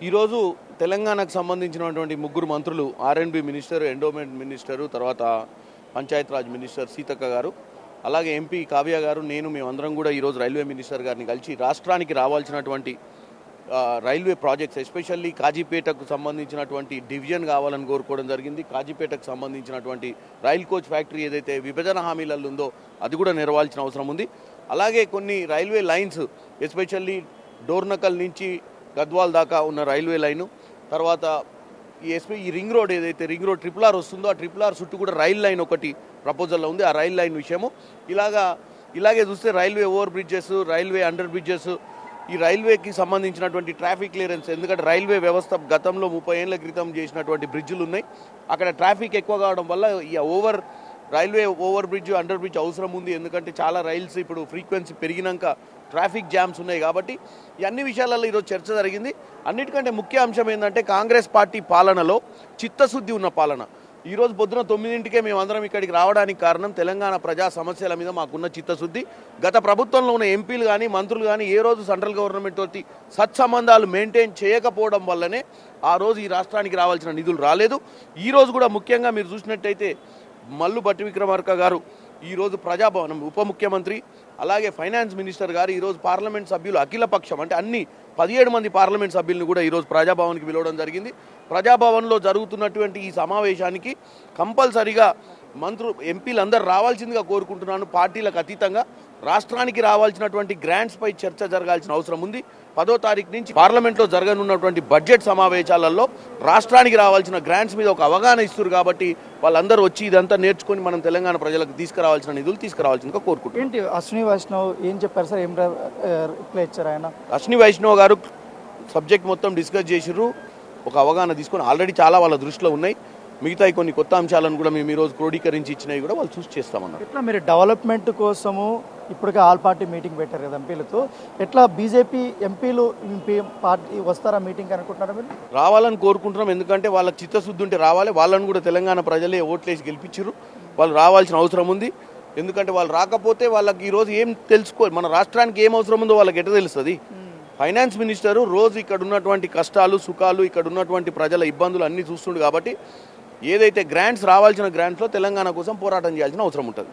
ఈరోజు తెలంగాణకు సంబంధించినటువంటి ముగ్గురు మంత్రులు ఆర్ఎండ్బి మినిస్టర్ ఎండోమెంట్ మినిస్టరు తర్వాత పంచాయతీరాజ్ మినిస్టర్ సీతక్క గారు అలాగే ఎంపీ కావ్య గారు నేను మేమందరం కూడా ఈరోజు రైల్వే మినిస్టర్ గారిని కలిసి రాష్ట్రానికి రావాల్సినటువంటి రైల్వే ప్రాజెక్ట్స్ ఎస్పెషల్లీ కాజీపేటకు సంబంధించినటువంటి డివిజన్ కావాలని కోరుకోవడం జరిగింది. కాజీపేటకు సంబంధించినటువంటి రైల్ కోచ్ ఫ్యాక్టరీ ఏదైతే విభజన హామీలలో ఉందో అది కూడా నెరవాల్సిన అవసరం ఉంది. అలాగే కొన్ని రైల్వే లైన్స్ ఎస్పెషల్లీ డోర్నకల్ నుంచి గద్వాల్ దాకా ఉన్న రైల్వే లైను. తర్వాత ఈ ఎస్పీ ఈ రింగ్ రోడ్ ఏదైతే రింగ్ రోడ్ ట్రిపుల్ ఆర్ వస్తుందో ఆ ట్రిపుల్ ఆర్ చుట్టూ కూడా రైల్ లైన్ ఒకటి ప్రపోజల్లో ఉంది. ఆ రైల్ లైన్ విషయము. ఇలాగా ఇలాగే చూస్తే railway over bridges railway under bridges ఈ రైల్వేకి సంబంధించినటువంటి ట్రాఫిక్ క్లియరెన్స్ ఎందుకంటే రైల్వే వ్యవస్థ గతంలో ముప్పై ఏళ్ళ క్రితం చేసినటువంటి బ్రిడ్జులు ఉన్నాయి. అక్కడ ట్రాఫిక్ ఎక్కువ కావడం వల్ల ఈ over railway over bridge under bridge అవసరం ఉంది. ఎందుకంటే చాలా రైల్స్ ఇప్పుడు ఫ్రీక్వెన్సీ పెరిగినాక ట్రాఫిక్ జామ్స్ ఉన్నాయి కాబట్టి ఈ అన్ని విషయాలలో ఈరోజు చర్చ జరిగింది. అన్నిటికంటే ముఖ్య అంశం ఏంటంటే కాంగ్రెస్ పార్టీ పాలనలో చిత్తశుద్ధి ఉన్న పాలన. ఈరోజు పొద్దున తొమ్మిదింటికే మేమందరం ఇక్కడికి రావడానికి కారణం తెలంగాణ ప్రజా సమస్యల మీద మాకున్న చిత్తశుద్ధి. గత ప్రభుత్వంలో ఉన్న ఎంపీలు కానీ మంత్రులు కానీ ఏ రోజు సెంట్రల్ గవర్నమెంట్ తోటి సత్సంబంధాలు మెయింటైన్ చేయకపోవడం వల్లనే ఆ రోజు ఈ రాష్ట్రానికి రావాల్సిన నిధులు రాలేదు. ఈ రోజు కూడా ముఖ్యంగా మీరు చూసినట్టయితే మల్లు భట్టి విక్రమార్క గారు ఈరోజు ప్రజాభవనం ఉప ముఖ్యమంత్రి అలాగే ఫైనాన్స్ మినిస్టర్ గారు ఈరోజు పార్లమెంట్ సభ్యులు అఖిలపక్షం అంటే అన్ని పదిహేడు మంది పార్లమెంట్ సభ్యులను కూడా ఈరోజు ప్రజాభవన్కి పిలవడం జరిగింది. ప్రజాభవన్లో జరుగుతున్నటువంటి ఈ సమావేశానికి కంపల్సరిగా మంత్రు ఎంపీలు అందరూ రావాల్సిందిగా కోరుకుంటున్నాను. పార్టీలకు అతీతంగా రాష్ట్రానికి రావాల్సినటువంటి గ్రాంట్స్ పై చర్చ జరగాల్సిన అవసరం ఉంది. పదో తారీఖు నుంచి పార్లమెంట్లో జరగనున్నటువంటి బడ్జెట్ సమావేశాలలో రాష్ట్రానికి రావాల్సిన గ్రాంట్స్ మీద ఒక అవగాహన ఇస్తారు కాబట్టి వాళ్ళందరూ వచ్చి ఇదంతా నేర్చుకొని మనం తెలంగాణ ప్రజలకు తీసుకురావాల్సిన నిధులు తీసుకురావాల్సిందిగా కోరుకుంటున్నాం. ఏంటి అశ్విని వైష్ణవ్ ఏం చెప్పారు సార్? ఏం రిప్లై ఇచ్చారు ఆయన? అశ్విని వైష్ణవ్ గారు సబ్జెక్ట్ మొత్తం డిస్కస్ చేసిర్రు. ఒక అవగాహన తీసుకొని ఆల్రెడీ చాలా వాళ్ళ దృష్టిలో ఉన్నాయి. మిగతా కొన్ని కొత్త అంశాలను కూడా మేము ఈరోజు క్రోడీకరించి ఇచ్చినవి కూడా వాళ్ళు చూసి చేస్తామన్నారు. ఎట్లా మీరు డెవలప్మెంట్ కోసము ఇప్పటికే ఆల్ పార్టీ మీటింగ్ పెట్టారు కదా ఎంపీలతో ఎట్లా బీజేపీ ఎంపీలు ఎంపీ పార్టీ వస్తారా మీటింగ్ అనుకుంటున్నారా మీరు? రావాలని కోరుకుంటున్నాం ఎందుకంటే వాళ్ళకి చిత్తశుద్ధి ఉంటే రావాలి. వాళ్ళని కూడా తెలంగాణ ప్రజలే ఓట్లేసి గెలిపించారు వాళ్ళు రావాల్సిన అవసరం ఉంది. ఎందుకంటే వాళ్ళు రాకపోతే వాళ్ళకి ఈరోజు ఏం తెలుసుకో మన రాష్ట్రానికి ఏం అవసరం ఉందో వాళ్ళకి ఎట్ట తెలుస్తుంది? ఫైనాన్స్ మినిస్టరు రోజు ఇక్కడ ఉన్నటువంటి కష్టాలు సుఖాలు ఇక్కడ ఉన్నటువంటి ప్రజల ఇబ్బందులు అన్నీ చూస్తుండు కాబట్టి ఏదైతే గ్రాంట్స్ రావాల్సిన గ్రాంట్స్లో తెలంగాణ కోసం పోరాటం చేయాల్సిన అవసరం ఉంటుంది.